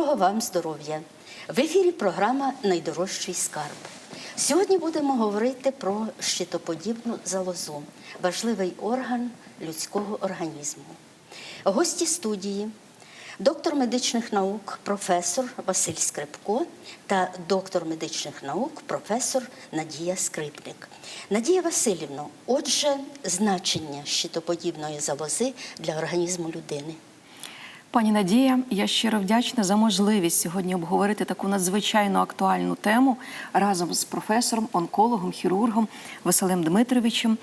Доброго вам здоров'я! В ефірі програма Найдорожчий скарб. Сьогодні будемо говорити про щитоподібну залозу, важливий орган людського організму. Гості студії доктор медичних наук, професор Василь Скрипко та доктор медичних наук, професор Надія Скрипник. Надія Васильівна, отже, значення щитоподібної залози для організму людини. Пані Надія, я щиро вдячна за можливість сьогодні обговорити таку надзвичайно актуальну тему разом з професором, онкологом, хірургом Василем Дмитровичем.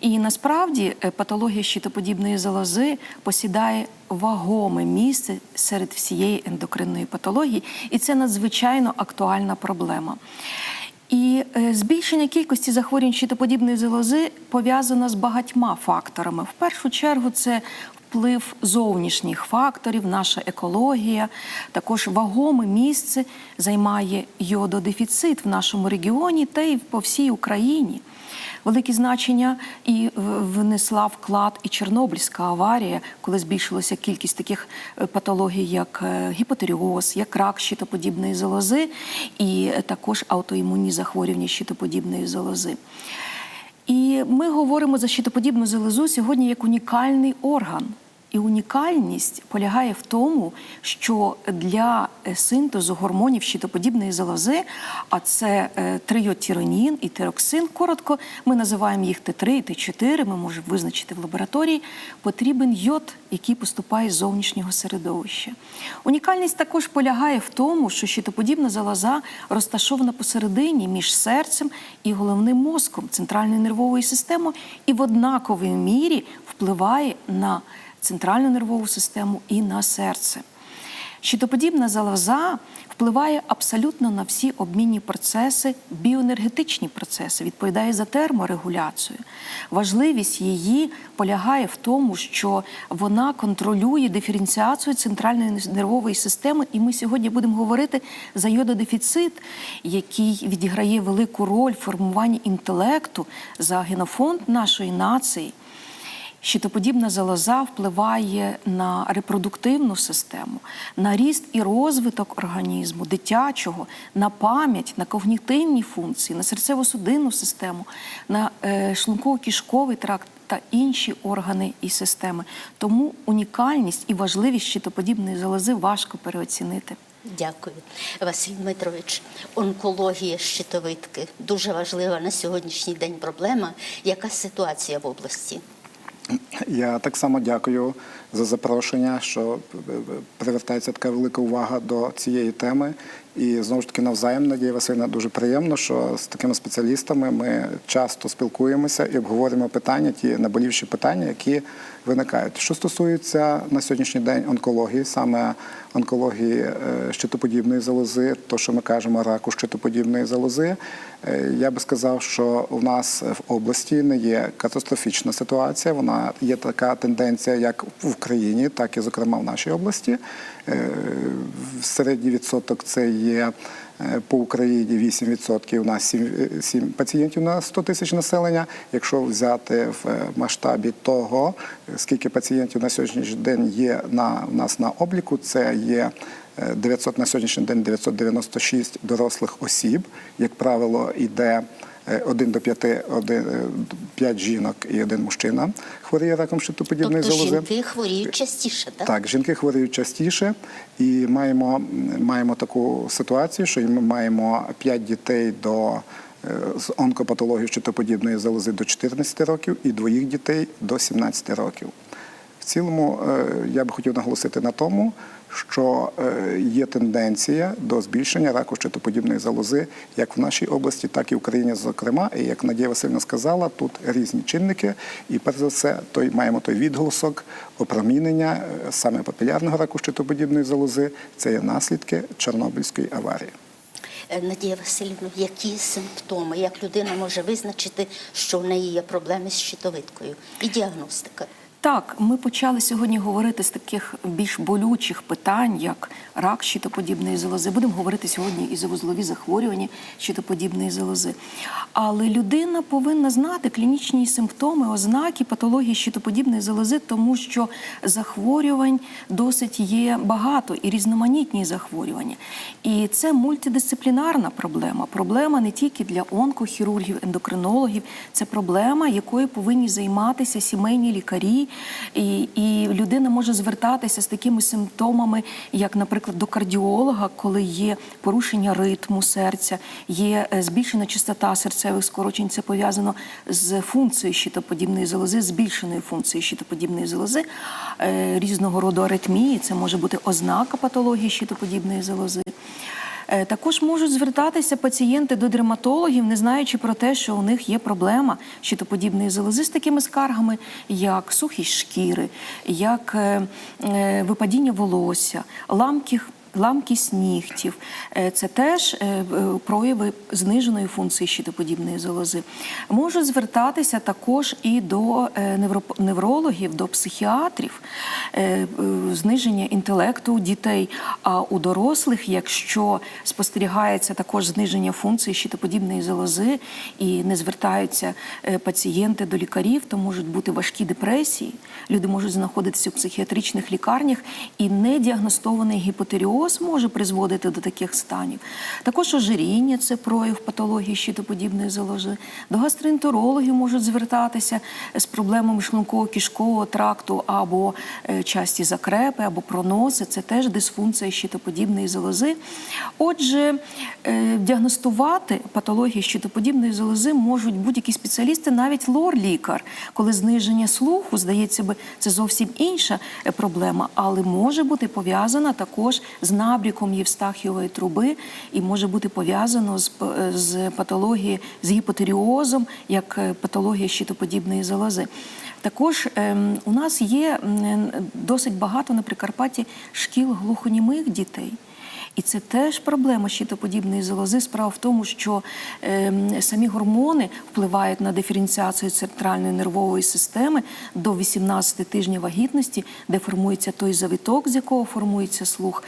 І насправді е, патологія щитоподібної залози посідає вагоме місце серед всієї ендокринної патології, і це надзвичайно актуальна проблема. І е, збільшення кількості захворювань щитоподібної залози пов'язано з багатьма факторами. В першу чергу це вплив зовнішніх факторів, наша екологія. Також вагоме місце займає йододефіцит в нашому регіоні та й по всій Україні. Велике значення і внесла вклад і Чорнобильська аварія, коли збільшилася кількість таких е, патологій, як е, гіпотеріоз, як рак щитоподібної залози, і також аутоімунні захворювання щитоподібної залози. І ми говоримо за щитоподібну залозу сьогодні як унікальний орган. І унікальність полягає в тому, що для е, синтезу гормонів щитоподібної залози, а це е, і тироксин, коротко ми називаємо їх Т3 і Т4, ми можемо визначити в лабораторії, потрібен йод, який поступає з зовнішнього середовища. Унікальність також полягає в тому, що щитоподібна залоза розташована посередині між серцем і головним мозком центральної нервової системи і в однаковій мірі впливає на центральну нервову систему і на серце. Щитоподібна залоза впливає абсолютно на всі обмінні процеси, біоенергетичні процеси, відповідає за терморегуляцію. Важливість її полягає в тому, що вона контролює диференціацію центральної нервової системи, і ми сьогодні будемо говорити за йододефіцит, який відіграє велику роль в формуванні інтелекту за генофонд нашої нації. Щитоподібна залоза впливає на репродуктивну систему, на ріст і розвиток організму, дитячого, на пам'ять, на когнітивні функції, на серцево-судинну систему, на е, шлунково-кишковий тракт та інші органи і системи. Тому унікальність і важливість щитоподібної залози важко переоцінити. Дякую, Василь Дмитрович. Онкологія щитовидки дуже важлива на сьогоднішній день проблема. Яка ситуація в області? Я так само дякую за запрошення, що привертається така велика увага до цієї теми. І знову ж таки навзаєм Надія Васильівна, дуже приємно, що з такими спеціалістами ми часто спілкуємося і обговорюємо питання, ті наболівші питання, які виникають. Що стосується на сьогоднішній день онкології, саме онкології е, щитоподібної залози, то що ми кажемо раку щитоподібної залози, е, я би сказав, що у нас в області не є катастрофічна ситуація. Вона є така тенденція, як в Україні, так і зокрема в нашій області. Е, Середній відсоток це є Е, по Україні 8%, у нас 7, 7 е, пацієнтів на 100 тисяч населення. Якщо взяти в е, масштабі того, скільки пацієнтів на сьогоднішній день є на у нас на обліку, це є 900 на сьогоднішній день 996 дорослих осіб, як правило, йде. Е, один до 5, 1, 5 жінок і один мужчина хворіє раком щитоподібної тобто залози. Жінки хворіють частіше, так? Так, жінки хворіють частіше, і маємо маємо таку ситуацію, що ми маємо п'ять дітей до. Е, з онкопатологією щитоподібної залози до 14 років і двоїх дітей до 17 років. В цілому е, я би хотів наголосити на тому, що е, є тенденція до збільшення раку щитоподібної залози як в нашій області, так і в Україні, зокрема. І як Надія Васильівна сказала, тут різні чинники. І перш за все, той маємо той відголосок опромінення е, саме популярного раку щитоподібної залози. Це є наслідки Чорнобильської аварії. Е, Надія Васильівна, які симптоми, як людина може визначити, що в неї є проблеми з щитовидкою? І діагностика. Так, ми почали сьогодні говорити з таких більш болючих питань, як рак щитоподібної залози. Будемо говорити сьогодні і за вузлові захворювання щитоподібної залози. Але людина повинна знати клінічні симптоми, ознаки патології щитоподібної залози, тому що захворювань досить є багато і різноманітні захворювання. І це мультидисциплінарна проблема. Проблема не тільки для онкохірургів, ендокринологів, це проблема, якою повинні займатися сімейні лікарі, і, і людина може звертатися з такими симптомами, як, наприклад, до кардіолога, коли є порушення ритму серця, є е, збільшена частота серцевих скорочень. Це пов'язано з функцією щитоподібної залози, збільшеною функцією щитоподібної залози, е, різного роду аритмії. Це може бути ознака патології щитоподібної залози. Е, Також можуть звертатися пацієнти до дерматологів, не знаючи про те, що у них є проблема щитоподібної залози з такими скаргами, як сухість шкіри, як е, е, випадіння волосся, ламких. Ламкість нігтів Е, це теж е, е, прояви зниженої функції щитоподібної залози. Можуть звертатися також і до неврологів, до психіатрів, зниження інтелекту у дітей. А у дорослих, якщо спостерігається також зниження функції щитоподібної залози і не звертаються пацієнти до лікарів, то можуть бути важкі депресії. Люди можуть знаходитися у психіатричних лікарнях, і недіагностований гіпотеріоз може призводити до таких станів. Також ожиріння це прояв патології щитоподібної залози. До гастроентерологів можуть звертатися з проблемами шлунково-кишкового тракту або е, часті закрепи, або проноси. Це теж дисфункція щитоподібної залози. Отже, е, діагностувати патології щитоподібної залози можуть будь-які спеціалісти, навіть лор-лікар, коли зниження слуху, здається би, це зовсім інша е, проблема, але може бути пов'язана також з набріком євстахіової труби і може бути пов'язано з, е, з патологією, з гіпотеріозом, як е, патологія щитоподібної залози. Також ем, у нас є досить багато на Прикарпатті шкіл глухонімих дітей. І це теж проблема щитоподібної залози. Справа в тому, що ем, самі гормони впливають на диференціацію центральної нервової системи до 18 тижнів вагітності, де формується той завиток, з якого формується слух.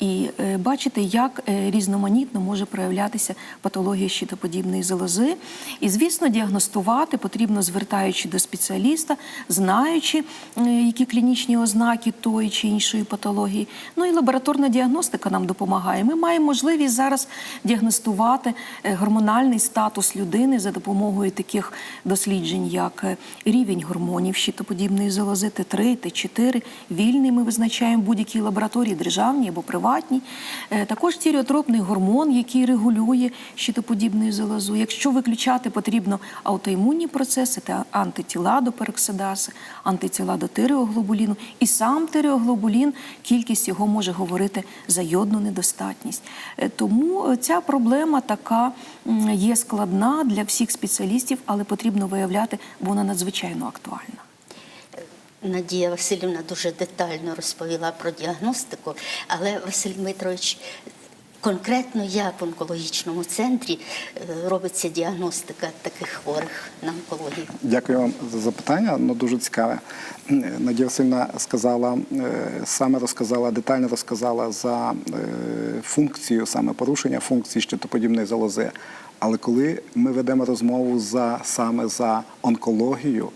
І е, бачите, як е, різноманітно може проявлятися патологія щитоподібної залози. І, звісно, діагностувати потрібно, звертаючи до спеціаліста, знаючи, е, які клінічні ознаки тої чи іншої патології. Ну і лабораторна діагностика нам допомагає. Ми маємо можливість зараз діагностувати гормональний статус людини за допомогою таких досліджень, як рівень гормонів щитоподібної залози Т3, Т4. Вільний ми визначаємо будь-якій лабораторії, державній або приватній. Е, Також тіріотропний гормон, який регулює щитоподібну залозу. Якщо виключати потрібно аутоімунні процеси, це антитіла до пероксидаси, антитіла до тиреоглобуліну. І сам тиреоглобулін, кількість його може говорити за йодну недостатність. Е, Тому е, ця проблема така є складна для всіх спеціалістів, але потрібно виявляти, бо вона надзвичайно актуальна. Надія Васильівна дуже детально розповіла про діагностику, але Василь Дмитрович, конкретно як в онкологічному центрі е, робиться діагностика таких хворих на онкологію? Дякую вам за запитання. Ну дуже цікаве. Надія Васильівна сказала, е, саме розказала, детально розказала за е, функцію, саме порушення функції щитоподібної залози. Але коли ми ведемо розмову за саме за онкологію,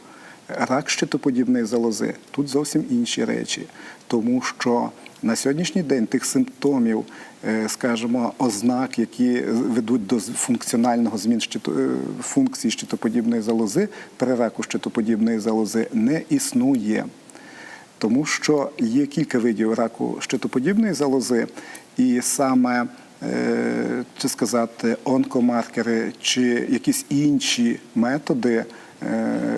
рак щитоподібної залози, тут зовсім інші речі, тому що на сьогоднішній день тих симптомів, е, скажімо, ознак, які ведуть до функціонального змін е, функції щитоподібної залози при раку щитоподібної залози не існує. Тому що є кілька видів раку щитоподібної залози, і саме е, чи сказати онкомаркери, чи якісь інші методи,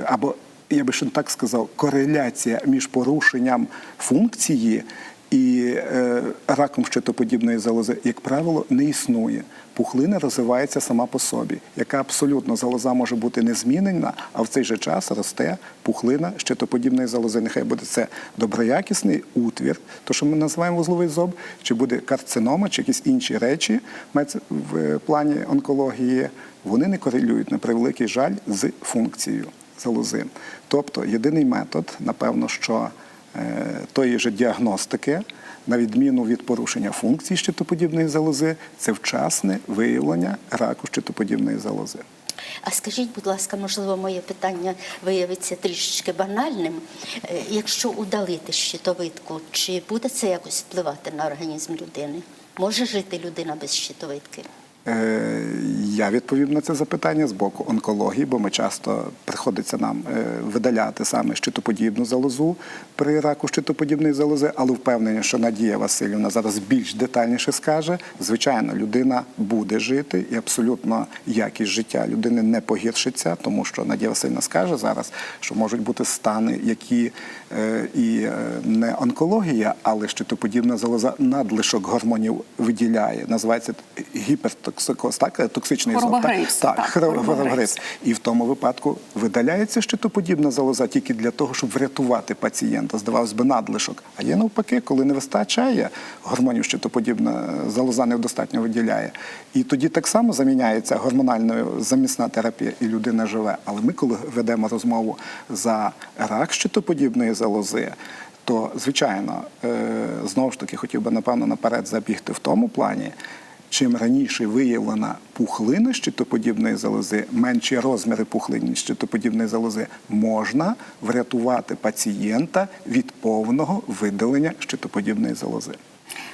або я би ще так сказав, кореляція між порушенням функції і е, раком щитоподібної залози, як правило, не існує. Пухлина розвивається сама по собі, яка абсолютно залоза може бути незмінена, а в цей же час росте пухлина щитоподібної залози. Нехай буде це доброякісний утвір, то що ми називаємо вузловий зоб, чи буде карцинома, чи якісь інші речі в плані онкології. Вони не корелюють на превеликий жаль з функцією. Залози. Тобто єдиний метод, напевно, що е, тої же діагностики, на відміну від порушення функцій щитоподібної залози, це вчасне виявлення раку щитоподібної залози. А скажіть, будь ласка, можливо, моє питання виявиться трішечки банальним. Е, Якщо удалити щитовидку, чи буде це якось впливати на організм людини? Може жити людина без щитовидки? Е, Я відповім на це запитання з боку онкології, бо ми часто приходиться нам е, видаляти саме щитоподібну залозу при раку щитоподібної залози, але впевнені, що Надія Васильівна зараз більш детальніше скаже. Звичайно, людина буде жити і абсолютно якість життя людини не погіршиться, тому що Надія Васильівна скаже зараз, що можуть бути стани, які е, і не онкологія, але щитоподібна залоза надлишок гормонів виділяє. Називається гіпертоксикоз, так токсичний Хвороба ізот, так? Так, так. І в тому випадку видаляється щитоподібна залоза тільки для того, щоб врятувати пацієнта. Здавалось би, надлишок. А є навпаки, коли не вистачає гормонів, щитоподібна залоза недостатньо виділяє. І тоді так само заміняється гормональною замісна терапія, і людина живе. Але ми, коли ведемо розмову за рак щитоподібної залози, то звичайно, е, знову ж таки, хотів би напевно наперед забігти в тому плані. Чим раніше виявлена пухлина щитоподібної залози, менші розміри пухлини щитоподібної залози, можна врятувати пацієнта від повного видалення щитоподібної залози.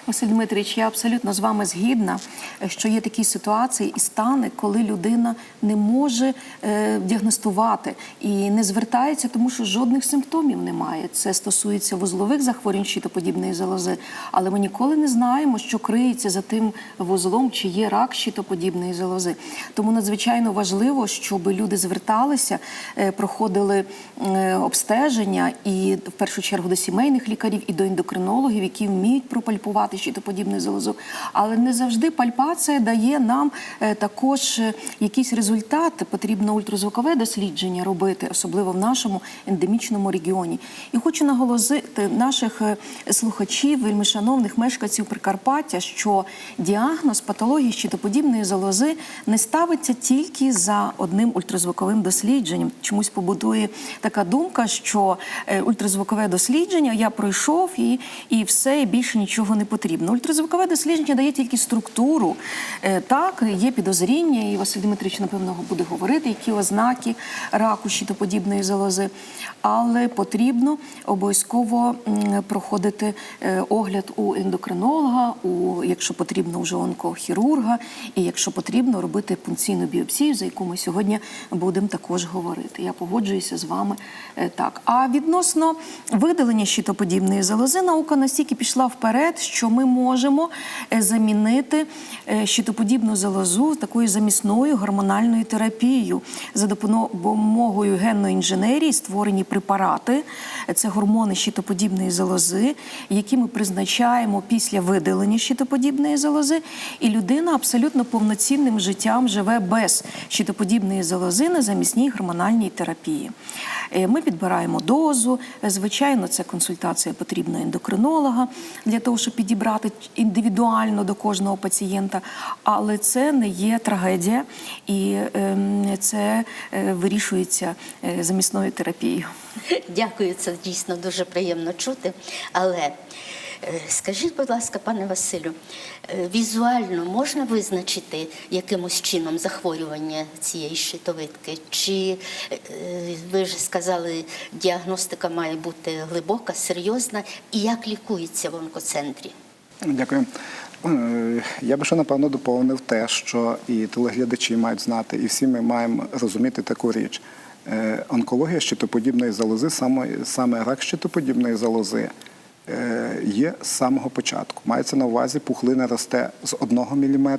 Василь Дмитрич, я абсолютно з вами згідна, е, що є такі ситуації і стани, коли людина не може е, діагностувати і не звертається, тому що жодних симптомів немає. Це стосується вузлових захворювань щитоподібної залози, але ми ніколи не знаємо, що криється за тим вузлом, чи є рак щитоподібної залози. Тому надзвичайно важливо, щоб люди зверталися, е, проходили е, обстеження і в першу чергу до сімейних лікарів і до ендокринологів, які вміють пропальпувати щитоподібну залозу. Але не завжди пальпація дає нам е, також е, якийсь результат. Потрібно ультразвукове дослідження робити, особливо в нашому ендемічному регіоні. І хочу наголосити наших е, слухачів, вельми шановних мешканців Прикарпаття, що діагноз патології щитоподібної залози не ставиться тільки за одним ультразвуковим дослідженням. Чомусь побудує така думка, що ультразвукове дослідження я пройшов і, і все, і більше нічого не потрібно. Ультразвукове дослідження дає тільки структуру. Е, Так, є підозріння, і Василь Дмитрич, напевно, буде говорити, які ознаки раку щитоподібної залози. Але потрібно обов'язково проходити е, огляд у ендокринолога, у, якщо потрібно, вже онкохірурга, і якщо потрібно, робити пункційну біопсію, за яку ми сьогодні будемо також говорити. Я погоджуюся з вами е, так. А відносно видалення щитоподібної залози, наука настільки пішла вперед, що ми можемо е, замінити е, щитоподібну залозу такою замісною гормональною терапією за допомогою генної інженерії створені препарати. Це гормони щитоподібної залози, які ми призначаємо після видалення щитоподібної залози, і людина абсолютно повноцінним життям живе без щитоподібної залози на замісній гормональній терапії. Е, Ми підбираємо дозу. Звичайно, це консультація потрібна ендокринолога для того, щоб підібрати індивідуально до кожного пацієнта. Але це не є трагедія, і ем, це е, вирішується е, замісною терапією. Дякую, це дійсно дуже приємно чути. Але е, скажіть, будь ласка, пане Василю, візуально можна визначити якимось чином захворювання цієї щитовидки? Чи ви ж сказали, діагностика має бути глибока, серйозна, і як лікується в онкоцентрі? Дякую. Е, Я би ще напевно доповнив те, що і телеглядачі мають знати, і всі ми маємо розуміти таку річ. Е, Онкологія щитоподібної залози, саме, саме рак щитоподібної залози е, є з самого початку. Мається на увазі, пухлина росте з 1 мм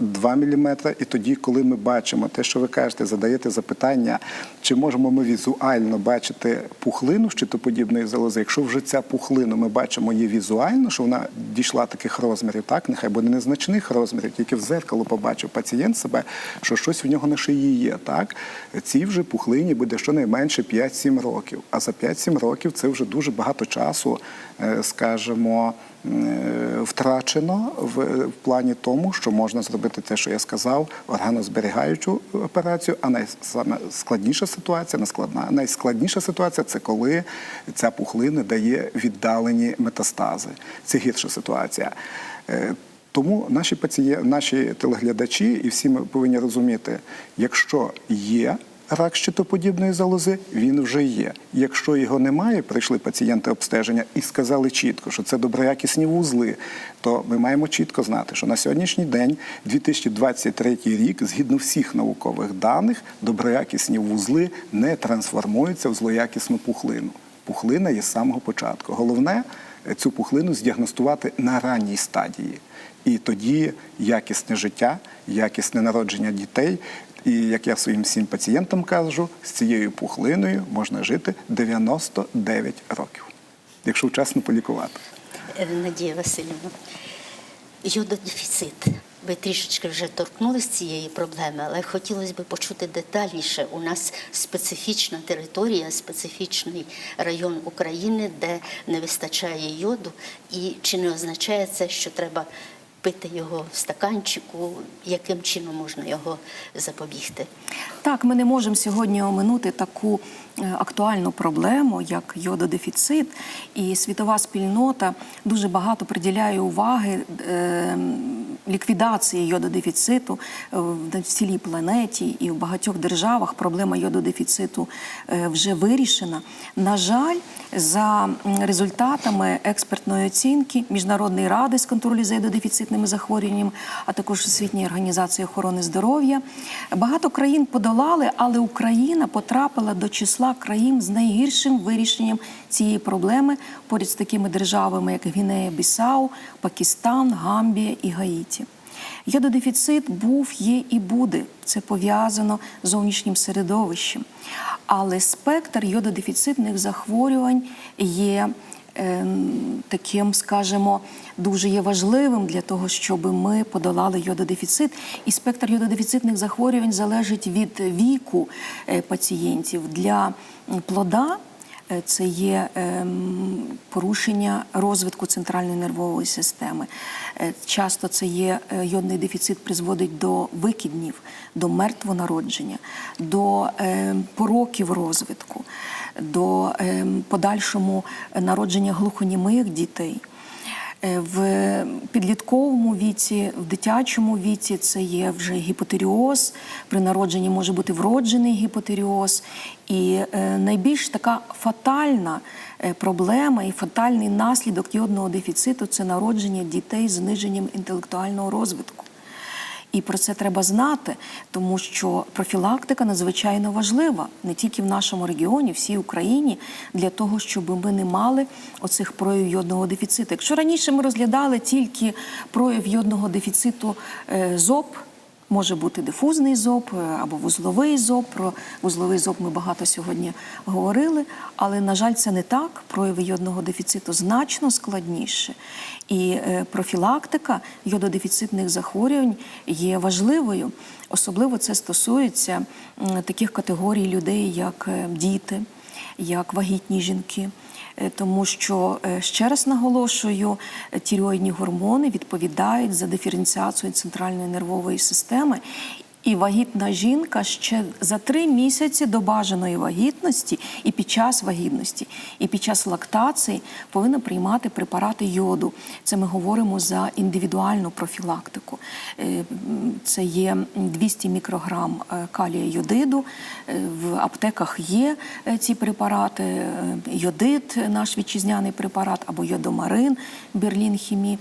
2 мм, і тоді, коли ми бачимо те, що ви кажете, задаєте запитання, чи можемо ми візуально бачити пухлину щитоподібної залози, якщо вже ця пухлина ми бачимо її візуально, що вона дійшла таких розмірів, так нехай буде незначних розмірів, тільки в зеркало побачив пацієнт себе, що щось в нього на шиї є. Так цій вже пухлині буде щонайменше 5-7 років. А за 5-7 років це вже дуже багато часу скажімо, е, втрачено в, в плані тому, що можна зробити те, що я сказав, органозберігаючу операцію. А найсаме складніша ситуація, нескладна, найскладніша ситуація це коли ця пухлина дає віддалені метастази. Це гірша ситуація. Е, Тому наші пацієнти, наші телеглядачі, і всі ми повинні розуміти, якщо є рак щитоподібної залози, він вже є. Якщо його немає, прийшли пацієнти обстеження і сказали чітко, що це доброякісні вузли, то ми маємо чітко знати, що на сьогоднішній день, 2023 рік, згідно всіх наукових даних, доброякісні вузли не трансформуються в злоякісну пухлину. Пухлина є з самого початку. Головне цю пухлину здіагностувати на ранній стадії. І тоді якісне життя, якісне народження дітей. І як я своїм всім пацієнтам кажу, з цією пухлиною можна жити 99 років, якщо вчасно полікувати. Надія Васильівна, йододефіцит. Ви трішечки вже торкнулися цієї проблеми, але хотілося б почути детальніше. У нас специфічна територія, специфічний район України, де не вистачає йоду. І чи не означає це, що треба пити його в стаканчику? Яким чином можна його запобігти? Так, ми не можемо сьогодні оминути таку актуальну проблему, як йододефіцит, і світова спільнота дуже багато приділяє уваги е, ліквідації йододефіциту е, на цілій планеті і в багатьох державах проблема йододефіциту е, вже вирішена. На жаль, за результатами експертної оцінки Міжнародної ради з контролю за йододефіцитними захворюваннями, а також Всесвітньої організації охорони здоров'я, багато країн подолали, але Україна потрапила до числа країн з найгіршим вирішенням цієї проблеми поряд з такими державами, як Гвінея, Бісау, Пакистан, Гамбія і Гаїті. Йододефіцит був, є і буде. Це пов'язано з зовнішнім середовищем. Але спектр йододефіцитних захворювань є таким, скажімо, дуже є важливим для того, щоб ми подолали йододефіцит. І спектр йододефіцитних захворювань залежить від віку е, пацієнтів. Для плода це є ем, порушення розвитку центральної нервової системи. Е, Часто це є е, йодний дефіцит призводить до викиднів, до мертвонародження, до ем, пороків розвитку, до ем, подальшому народження глухонімих дітей. Е, В підлітковому віці, в дитячому віці це є вже гіпотеріоз. При народженні може бути вроджений гіпотеріоз. І е, найбільш така фатальна е, проблема і фатальний наслідок йодного дефіциту це народження дітей з зниженням інтелектуального розвитку. І про це треба знати, тому що профілактика надзвичайно важлива не тільки в нашому регіоні, всій Україні, для того, щоб ми не мали оцих проявів йодного дефіциту. Якщо раніше ми розглядали тільки прояв йодного дефіциту е, ЗОП. Може бути дифузний зоб е, або вузловий зоб. Про вузловий зоб ми багато сьогодні говорили, але на жаль, це не так. Прояви йодного дефіциту значно складніше. І е, профілактика йододефіцитних захворювань є важливою. Особливо це стосується таких категорій людей, як е, діти, як вагітні жінки. Е, Тому що е, ще раз наголошую, е, тіреоїдні гормони відповідають за диференціацію центральної нервової системи. І вагітна жінка ще за три місяці до бажаної вагітності і під час вагітності, і під час лактації повинна приймати препарати йоду. Це ми говоримо за індивідуальну профілактику. Е, Це є 200 мікрограм е, калія йодиду. Е, В аптеках є ці препарати. Йодид, наш вітчизняний препарат, або йодомарин, Берлін Хімі.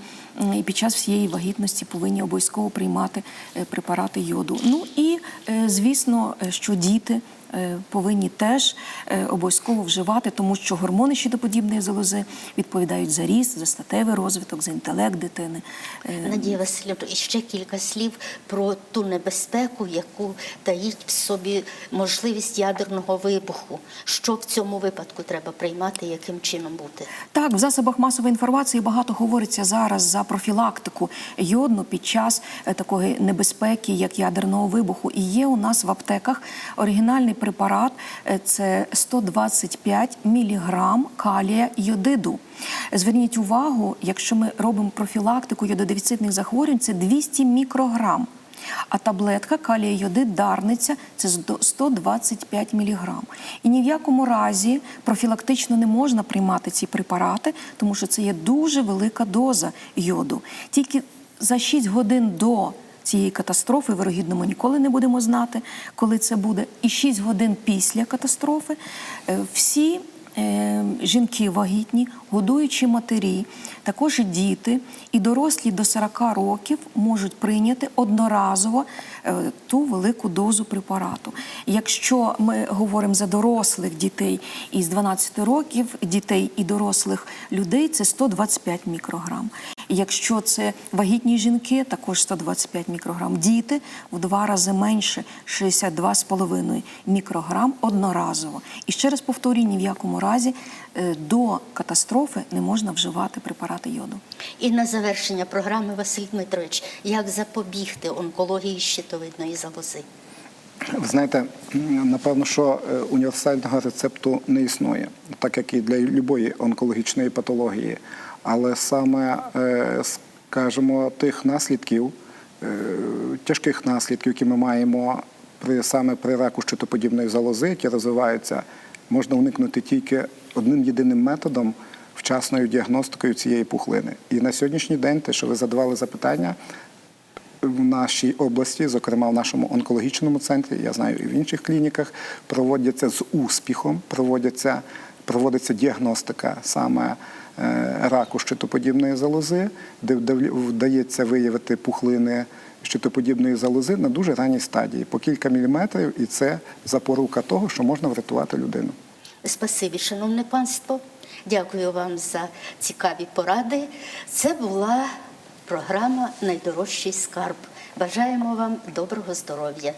І під час всієї вагітності повинні обов'язково приймати е, препарати йоду. Ну і е, звісно, е, що діти. Е, Повинні теж е, обов'язково вживати, тому що гормони щитоподібної залози відповідають за ріст, за статевий розвиток, за інтелект дитини. Е, Надія Васильівна, і ще кілька слів про ту небезпеку, яку таїть в собі можливість ядерного вибуху. Що в цьому випадку треба приймати, яким чином бути? Так, в засобах масової інформації багато говориться зараз за профілактику йодну під час такої небезпеки, як ядерного вибуху. І є у нас в аптеках оригінальний препарат е, це 125 міліграм калія йодиду. Зверніть увагу, якщо ми робимо профілактику йододефіцитних захворювань, це 200 мікрограм. А таблетка калія йодид дарниця це здо- 125 мг. І ні в якому разі профілактично не можна приймати ці препарати, тому що це є дуже велика доза йоду. Тільки за 6 годин до цієї катастрофи, вирогідно, ми ніколи не будемо знати, коли це буде. І 6 годин після катастрофи е, всі е, жінки вагітні, годуючі матері, також діти, і дорослі до 40 років можуть прийняти одноразово е, ту велику дозу препарату. Якщо ми говоримо за дорослих дітей із 12 років, дітей і дорослих людей, це 125 мікрограм. Якщо це вагітні жінки, також 125 мікрограм. Діти в два рази менше 62,5 мікрограм одноразово. І ще раз повторюю, ні в якому разі е, до катастрофи не можна вживати препарати йоду. І на завершення програми Василь Дмитрович, як запобігти онкології щитовидної залози? Ви знаєте, напевно, що е, універсального рецепту не існує, так як і для будь-якої онкологічної патології. Але саме, е, скажімо, тих наслідків, е, тяжких наслідків, які ми маємо при саме при раку щитоподібної залози, які розвиваються, можна уникнути тільки одним єдиним методом вчасною діагностикою цієї пухлини. І на сьогоднішній день, те, що ви задавали запитання, в нашій області, зокрема в нашому онкологічному центрі, я знаю, і в інших клініках, проводяться з успіхом, проводяться, проводиться діагностика саме раку щитоподібної залози, де вдається виявити пухлини щитоподібної залози на дуже ранній стадії, по кілька міліметрів, і це запорука того, що можна врятувати людину. Спасибі, шановне панство. Дякую вам за цікаві поради. Це була програма Найдорожчий скарб. Бажаємо вам доброго здоров'я.